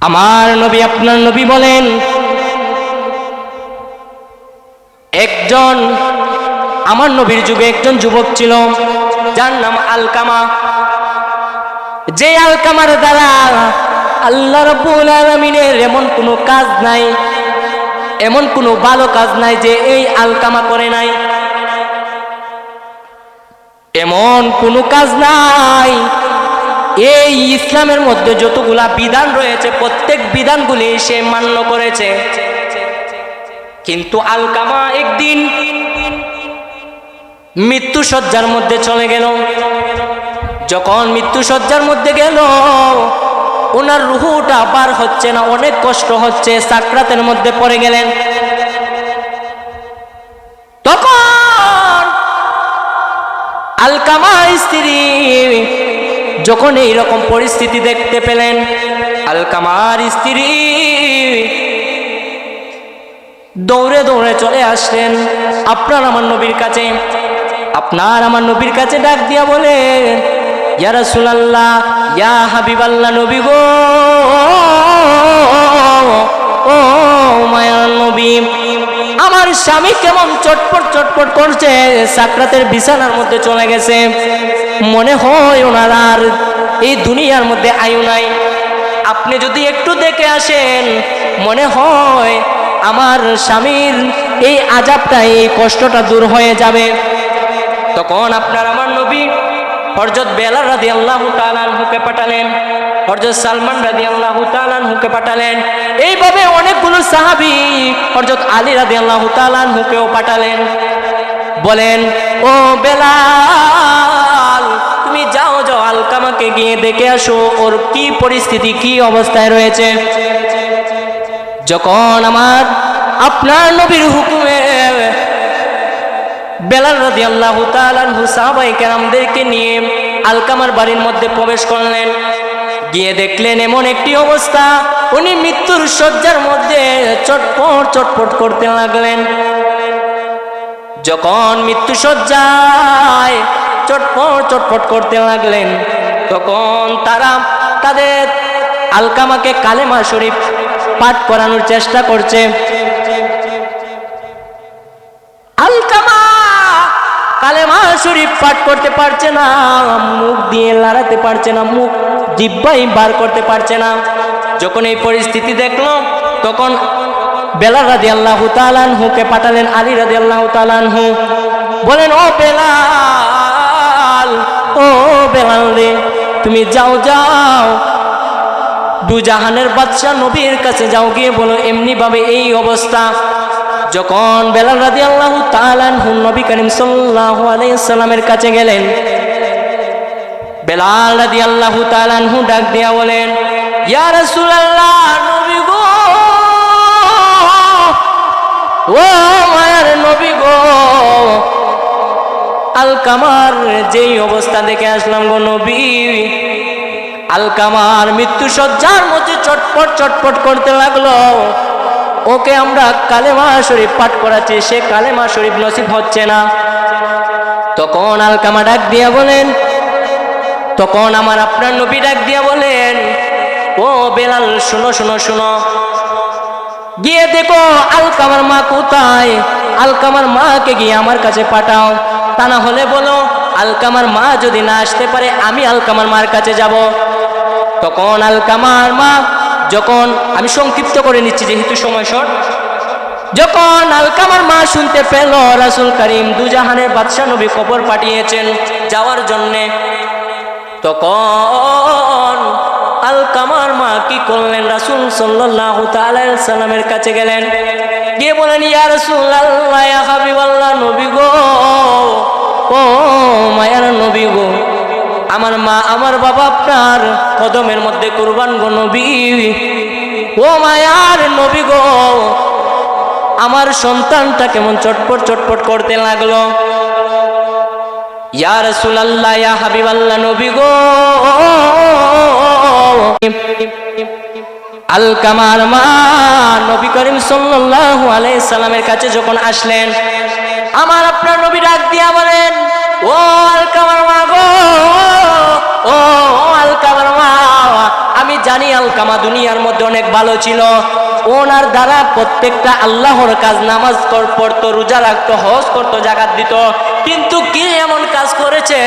আমার নবী, আপনার নবী বলেন, একজন, আমার নবীর যুগে একজন যুবক ছিল, যার নাম আলকামা। যে আলকামার দ্বারা আল্লাহ রব্বুল আলমিনের এমন কোনো কাজ নাই, এমন কোনো ভালো কাজ নাই যে এই আলকামা করে নাই। এমন কোনো কাজ নাই এই ইসলামের মধ্যে যতগুলা বিধান রয়েছে, প্রত্যেক বিধানগুলি সে মান্য করেছে। কিন্তু আলকামা একদিন মৃত্যু সজ্জার মধ্যে চলে গেল। যখন মৃত্যু সজ্জার মধ্যে গেল, ওনার রুহুটা বার হচ্ছে না, অনেক কষ্ট হচ্ছে, সাকরাতের মধ্যে পড়ে গেলেন। তখন আলকামা স্ত্রী যখন এই রকম পরিস্থিতি দেখতে পেলেন, আলকামার স্ত্রী দৌড়ে দৌড়ে চলে আসলেন। আপনার আমার নবীর কাছে, আপনার আমার নবীর কাছে ডাক দিয়া বলেন ইয়া রাসূলুল্লাহ, ইয়া হাবিবাল্লাহ নবী গো, ও মায়ার নবী, আমার স্বামী কেমন চটপট চটপট করছে, সাকরাতের বিছানার মধ্যে চলে গেছে। মনে হয় ওনার আর এই দুনিয়ার মধ্যে আয়ু নাই। আপনি যদি একটু দেখে আসেন, মনে হয় আমার স্বামীর এই আজাবটা, এই কষ্টটা দূর হয়ে যাবে। তখন আপনার আমার নবী হরজত বেলাল রাদি আল্লাহ তালানহুকে পাঠালেন হরজত সালমান রাদি আল্লাহ তালানহুকে পাঠালেন। এইভাবে অনেকগুলো সাহাবি হরজত আলী রাদি আল্লাহ তালানহুকেও পাঠালেন। বলেন, ও যাও আলকামাকে গিয়ে দেখে আসো, ওর কি পরিস্থিতি, কি অবস্থায় রয়েছে। যখন আমার আপনার নবীর হুকুমে বেলাল রাজি আল্লাহ তালু সাহাবাই কেরামদেরকে নিয়ে আলকামার বাড়ির মধ্যে প্রবেশ করলেন। গিয়ে দেখলেন এমন একটি অবস্থা, উনি মৃত্যুর শয্যার মধ্যে চটপট চটপট করতে লাগলেন। যখন মৃত্যু শয্যায় চটপট চটপট করতে লাগলেন তখন তারা তাদের আলকামাকে কালেমা শরীফ পাঠ করানোর চেষ্টা করছে। আলকামা কালেমা শরীফ পাঠ করতে পারছে না, মুখ দিয়ে লড়াতে পারছে না, মুখ জিব্বাই বার করতে পারছে না। যখন এই পরিস্থিতি দেখল, তখন বেলাল রাদি আল্লাহ হুকে পাঠালেন, আলী রাদি আল্লাহ হু বলেন, ও বেলাল ও বেলাল রে তুমি যাও যাও। দু জাহানের বাদশাহ নবীর কাছে যাও, গিয়ে বলো এমনি ভাবে এই অবস্থা। যখন বেলাল রাদি আল্লাহ তালানহু নবী করিম সাল্লামের কাছে গেলেন, বেলাল রাদি আল্লাহ তালানহু ডাক দিয়া বলেন, ইয়া রাসূলুল্লাহ, নবী গো! ও মায়ার নবী গো! আলকামার, যেই অবস্থা দেখে আসলাম গো নবী। আলকামার মৃত্যু সজ্জার মধ্যে চটপট চটপট করতে লাগল। ওকে আমরা কালেমা শরীফ পাঠ করাচ্ছি, সে কালেমা শরীফ নসিব হচ্ছে না। তখন আলকামা ডাক দিয়া বলেন, তখন আমার আপনার নবী ডাক দিয়া বলেন, ও বেলাল, শুনো শুনো শুনো। গিয়ে দেখো আলকামার মা কোথায়? আলকামার মাকে গিয়ে আমার কাছে পাঠাও। তা না হলে বলো, আলকামার মা যদি না আসতে পারে, আমি আলকামার মার কাছে যাব। তখন আলকামার মা যখন, আমি সংক্ষিপ্ত করে নিচ্ছি যেহেতু সময় শর্ট, যখন আলকামার মা শুনতে পেল রাসুল করিম দুজাহানের বাদশাহ নবী খবর পাঠিয়েছেন যাওয়ার জন্যে, তখন আলকামার মা কি করলেন? রাসুল সাল্লাহ সাল্লামের কাছে গেলেন। গিয়ে বলেন, ইয়া রাসুল আল্লাহ আমার মা, আমার বাবা আপনার কদমের মধ্যে কুরবান গো নবী। ও মায়ার নবী গো, আমার সন্তানটা কেমন চটপট চটপট করতে লাগল। ইয়া রাসূলুল্লাহ, ইয়া হাবিবাল্লাহ নবী গো। আলকামার মা, নবী করিম সাল্লাল্লাহু আলাইহি সাল্লামের কাছে যখন আসলেন, আমার আপনার নবী ডাক দিয়া বলেন, ও আলকামার মা গো ও আলকামার মা, আমি জানি আলকামা দুনিয়ার মধ্যে অনেক ভালো ছিল। ওনার দ্বারা প্রত্যেকটা আল্লাহর কাজ নামাজ পড়তো, রোজা রাখতো, হজ করতো, জাকাত দিত। কিন্তু কি এমন কাজ করেছে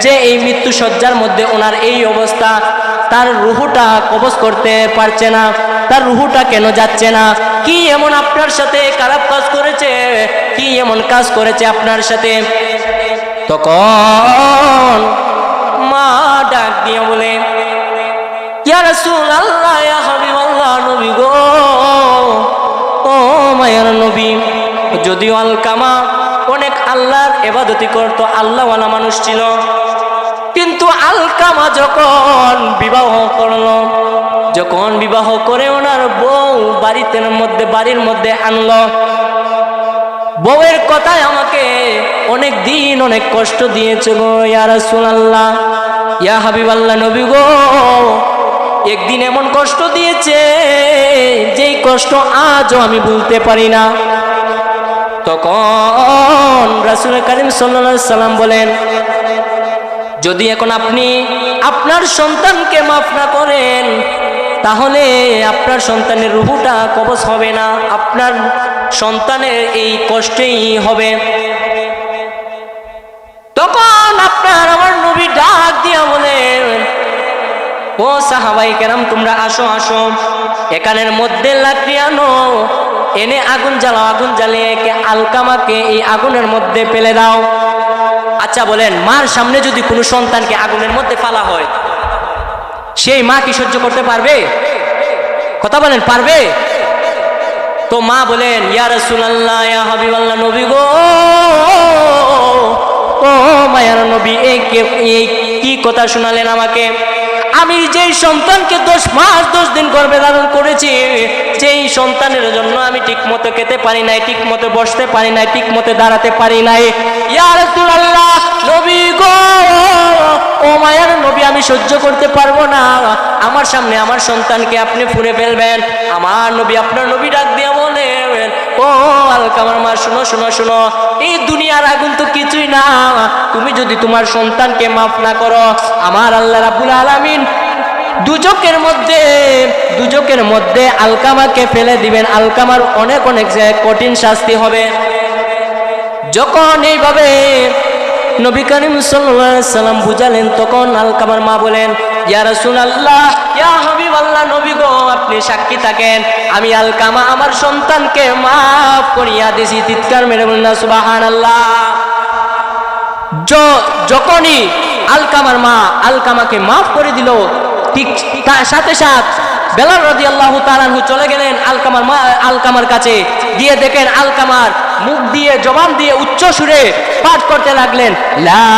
যে এই মৃত্যু সজ্জার মধ্যে ওনার এই অবস্থা? তার রুহুটা কবজ করতে পারছে না। তার রুহুটা কেন যাচ্ছে না? কি এমন আপনার সাথে খারাপ কাজ করেছে? কি এমন কাজ করেছে আপনার সাথে? তখন ডাক দিয়ে বলে, ইয়া রাসূল আল্লাহ ইয়া নবী গো, ও মায়ার নবী, যদিও আলকামা অনেক আল্লাহর এবাদতি করতো, আল্লাহওয়ালা মানুষ ছিল, কিন্তু আলকামা যখন বিবাহ করল, যখন বিবাহ করে ওনার বউ বাড়িতে মধ্যে, বাড়ির মধ্যে আনলো, বউয়ের কথায় আমাকে অনেক দিন অনেক কষ্ট দিয়েছে গো, ইয়া রাসূলুল্লাহ ইয়া হাবিবাল্লাহ নবী গো, একদিন এমন কষ্ট দিয়েছে, যেই কষ্ট আজও আমি ভুলতে পারি না। তখন রাসূল করিম সাল্লাল্লাহু সাল্লাম বলেন, যদি এখন আপনি আপনার সন্তানকে মাফ না করেন, তাহলে আপনার সন্তানের রুহুটা কবজ হবে না, আপনার সন্তানের এই কষ্টেই হবে। তখন আপনার আমার নবী ডাক দিয়া বলেন ও সাহাবাই কেরাম, তোমরা আসো আসো। এখানের মধ্যে লাকড়ি আনো, এনে আগুন জ্বালাও, আগুন জ্বালিয়ে একে আলকামাকে এই আগুনের মধ্যে ফেলে দাও। আচ্ছা বলেন, মার সামনে যদি কোনো সন্তানকে আগুনের মধ্যে ফালা হয়, সেই মা কি সহ্য করতে পারবে? কথা বলেন, পারবে? তো মা বলেন, ইয়া রাসূলুল্লাহ, ইয়া হাবিবাল্লাহ, নবী গো ও মায়ার নবী এই এই কি কথা শোনালেন আমাকে? আমি যেই সন্তানকে দশ মাস, দশ দিন গর্ভে ধারণ করেছি, যেই সন্তানের জন্য আমি ঠিক মতো খেতে পারি নাই ঠিক মতো বসতে পারি নাই ঠিক মতো দাঁড়াতে পারি নাই। ইয়া রাসূলুল্লাহ, নবী গো! ও মায়ার নবী, আমি সহ্য করতে পারব না। আমার সামনে আমার সন্তানকে আপনি ফুরে ফেলবেন। আমার নবী, আপনার নবী ডাক দিয়ে বলেন ও আলকামার মা, শুনো শুনো শুনো। এই দুনিয়ার আগুন তো কিছুই না। তুমি যদি তোমার সন্তানকে মাফ না করো, আমার আল্লাহ রাবুল আলামিন দুজকের মধ্যে দুজকের মধ্যে আলকামাকে ফেলে দিবেন। আলকামার অনেক অনেক কঠিন শাস্তি হবে। যখন এইভাবে নবী করিম সাল্লাম বুঝালেন, তখন আলকামার মা বলেন, ইয়া রাসূলুল্লাহ, ইয়া হাবিবাল্লাহ, নবী গো, আপনি সাক্ষী থাকেন। আমি আলকামা, আমার সন্তানকে মাফ করিয়া দিছি। চিৎকার মেরে বলেন না, সুবহানাল্লাহ। য- যখনই আলকামার মা আলকামাকে মাফ করে দিল, ঠিক সাথে সাথে বেলাল রদি আল্লাহ তালানহু চলে গেলেন আলকামার মা, আলকামার কাছে। গিয়ে দেখেন আলকামার মুখ দিয়ে, জবান দিয়ে উচ্চ সুরে পাঠ করতে লাগলেন, লা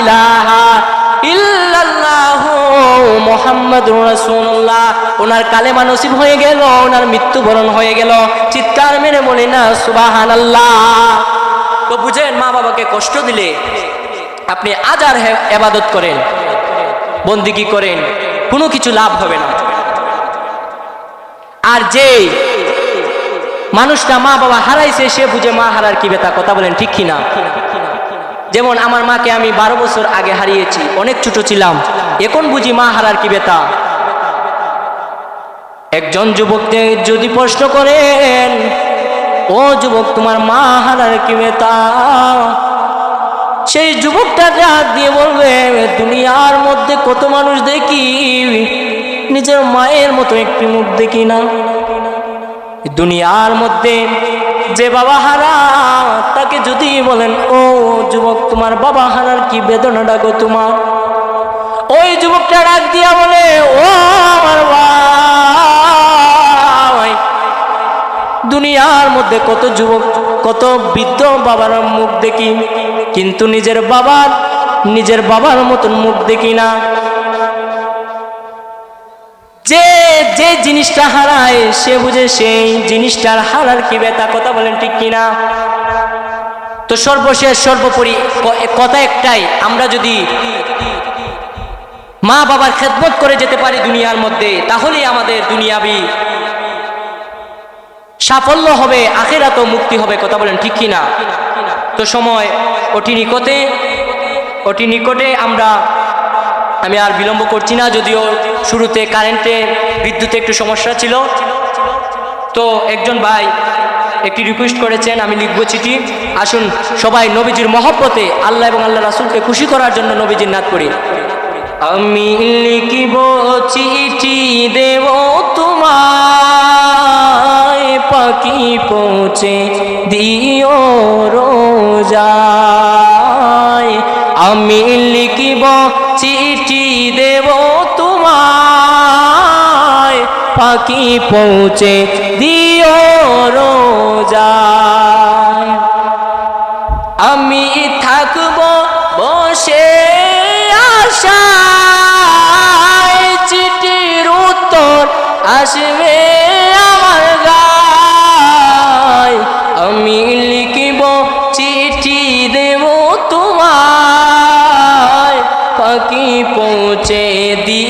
ইলাহা ইল্লাল্লাহু মুহাম্মাদুর রাসূলুল্লাহ। ওনার কালেমা নসিব হয়ে গেল, ওনার মৃত্যুবরণ হয়ে গেল। চিৎকার মেরে বলি, না, সুবহানাল্লাহ। তো বুঝেন, মা বাবাকে কষ্ট দিলে আপনি আজার এবাদত করেন, বন্দিগি করেন। কোনো কিছু লাভ হবে না। আর যে মানুষটা মা বাবা হারাইছে, সে বুঝে মা হারার কি বেতা কথা বলেন ঠিক কিনা? যেমন আমার মাকে আমি বারো বছর আগে হারিয়েছি, অনেক ছোট ছিলাম এখন বুঝি মা হারার কি বেতা একজন যুবককে যদি প্রশ্ন করেন, ও যুবক, তোমার মা হারার কি বেতা সেই যুবকটা ডাক দিয়ে বলবে, দুনিয়ার মধ্যে কত মানুষ দেখি, নিজের মায়ের মতো একটি মুখ দেখি না। দুনিয়ার মধ্যে যে বাবা হারা, তাকে যদি বলেন, ও যুবক, তোমার বাবা হারার কি বেদনাটা গো তোমার? ওই যুবকটা ডাক দিয়া বলে, ও আমার ভাই, দুনিয়ার মধ্যে কত যুবক, কত বৃদ্ধ বাবার মুখ দেখি। কিন্তু নিজের বাবার নিজের বাবার মতন মুখ দেখি না। যে যে জিনিসটা হারায়, সে বুঝে সেই জিনিসটার হারার কি ব্যথা, কথা বলেন ঠিক কিনা তো সর্বশেষ, সর্বোপরি কথা একটাই, আমরা যদি মা বাবার খেদমত করে যেতে পারি দুনিয়ার মধ্যে, তাহলেই আমাদের দুনিয়াবি সাফল্য হবে আখেরাত মুক্তি হবে, কথা বলেন ঠিক কিনা তো সময় অতি নিকটে অতি নিকটে আমরা, আমি আর বিলম্ব করছি না, যদিও শুরুতে কারেন্টে, বিদ্যুতে একটু সমস্যা ছিল। তো একজন ভাই একটি রিকোয়েস্ট করেছেন, আমি লিখব চিঠি। আসুন, সবাই নবীজির মহব্বতে আল্লাহ এবং আল্লাহ রাসুলকে খুশি করার জন্য নবীজির নাথ করি। আমি লিখিব চিঠি দেব তোমায় পাখি পৌঁছে দিও রোজায়। আমি লিখিব চিঠি দেব তোমায়। পাখি পৌঁছে দিও রোজায়। আমি থাকব বসে আশায়। চিঠির উত্তর আসবে চিঠি দেব তোমায় পাখি পৌঁছে দিও।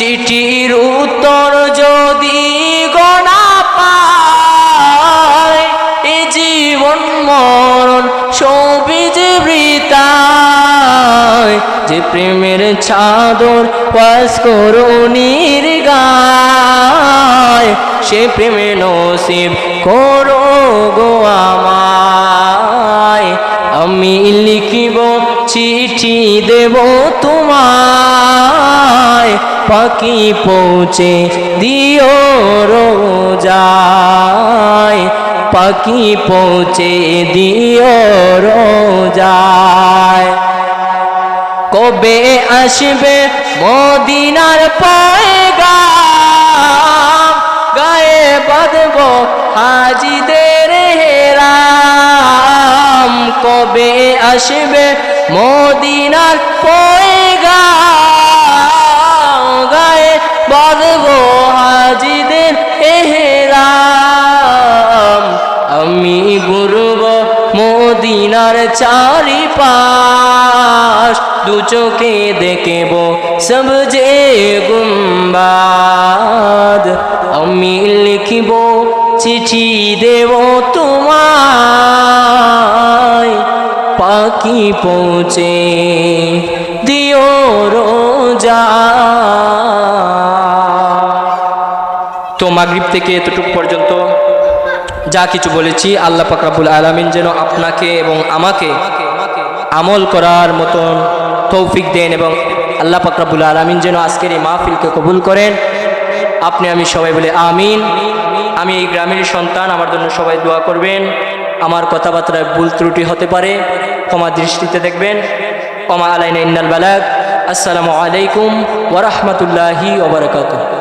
চিঠির উত্তর যদি গণা পায়, এ জীবন মরণ সবিজ বৃতায় যে প্রেমের চাদর পাস করুণীর গায় সে প্রেমে নসিব করো গো আমায়। আমি লিখিব চিঠি দেব তোমায়। পাখি পৌঁছে দিও রোজায়। পাখি পৌঁছে দিও রোজায়। কবে আসবে মদিনার পয়গাম কবে আসবে মদিনার পয়গাম? গায়ে বাঁধব হাজিদের হেরাম আমি গুরুব মদিনার চারিপাশ। দু চোখে দেখব সব যে গুম্বাদ। আমি লিখিব চিঠি দেব তোমায় পাখি পৌঁছে, দিও রোজা। তো মাগরিব থেকে এতটুকু পর্যন্ত যা কিছু বলেছি, আল্লাহ পাকরাবুল আলমিন যেন আপনাকে এবং আমাকে আমল করার মতন তৌফিক দেন এবং আল্লাহ পাকরাবুল আলমিন যেন আজকের এই মাহফিলকে কবুল করেন। আপনি আমি সবাই বলে আমিন। আমি এই গ্রামের সন্তান, আমার জন্য সবাই দোয়া করবেন। আমার কথাবার্তায় ভুল ত্রুটি হতে পারে, ক্ষমা দৃষ্টিতে দেখবেন। ক্ষমা আলাইনা ইন্নাল বালাক আসসালামু আলাইকুম ওরহমতুল্লাহি ওবরাকাতুহ